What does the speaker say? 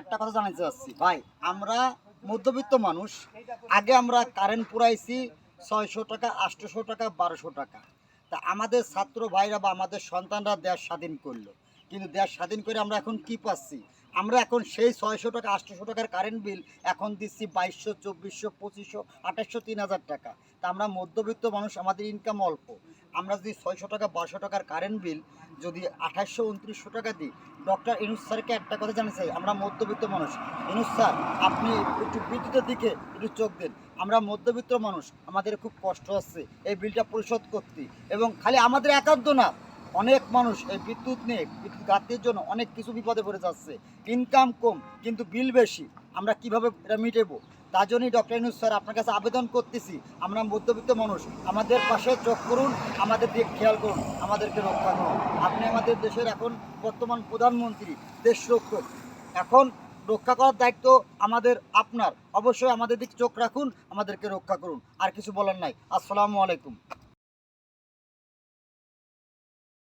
একটা কথা জানাইতে চাচ্ছি। ভাই, আমরা মধ্যবিত্ত মানুষ, আগে আমরা কারেন্ট পুরাইছি ছয়শো টাকা আটশোশো টাকা, বারোশো টাকা। তা আমাদের ছাত্র ভাইরা বা আমাদের সন্তানরা দেশ স্বাধীন করল। কিন্তু দেশ স্বাধীন করে আমরা এখন কি পাচ্ছি? আমরা এখন সেই ছয়শো টাকা আটশোশো টাকার কারেন্ট বিল এখন দিচ্ছি বাইশশো, চব্বিশশো, পঁচিশশো, আঠাশশো, তিন হাজার টাকা। তা আমরা মধ্যবিত্ত মানুষ, আমাদের ইনকাম অল্প। আমরা যদি ছয়শো টাকা, বারোশো টাকার কারেন্ট বিল যদি আঠাশশো, উনত্রিশশো টাকা দিই ডক্টর ইনুস স্যারকে একটা কথা জানতে চাই, আমরা মধ্যবিত্ত মানুষ। ইনুস স্যার, আপনি একটু বিদ্যুতের দিকে একটু চোখ দেন। আমরা মধ্যবিত্ত মানুষ, আমাদের খুব কষ্ট হচ্ছে, এই বিলটা পরিশোধ করতে। এবং খালি আমাদের একান্ত না অনেক মানুষ এই বিদ্যুৎ নিয়ে বিদ্যুৎ ঘাটতির জন্য অনেক কিছু বিপদে পড়ে যাচ্ছে। ইনকাম কম, কিন্তু বিল বেশি। আমরা কীভাবে এটা মিটেবো? তার জন্যই ডক্টর ইনুস স্যার আপনার কাছে আবেদন করতেছি। আমরা মধ্যবিত্ত মানুষ, আমাদের পাশে চোখ করুন, আমাদের দিক খেয়াল করুন, আমাদেরকে রক্ষা করুন। আপনি আমাদের দেশের এখন বর্তমান প্রধানমন্ত্রী, দেশ রক্ষক। এখন রক্ষা করার দায়িত্ব আমাদের, আপনার। অবশ্যই আমাদের দিক চোখ রাখুন, আমাদেরকে রক্ষা করুন। আর কিছু বলার নাই। আসসালামু আলাইকুম।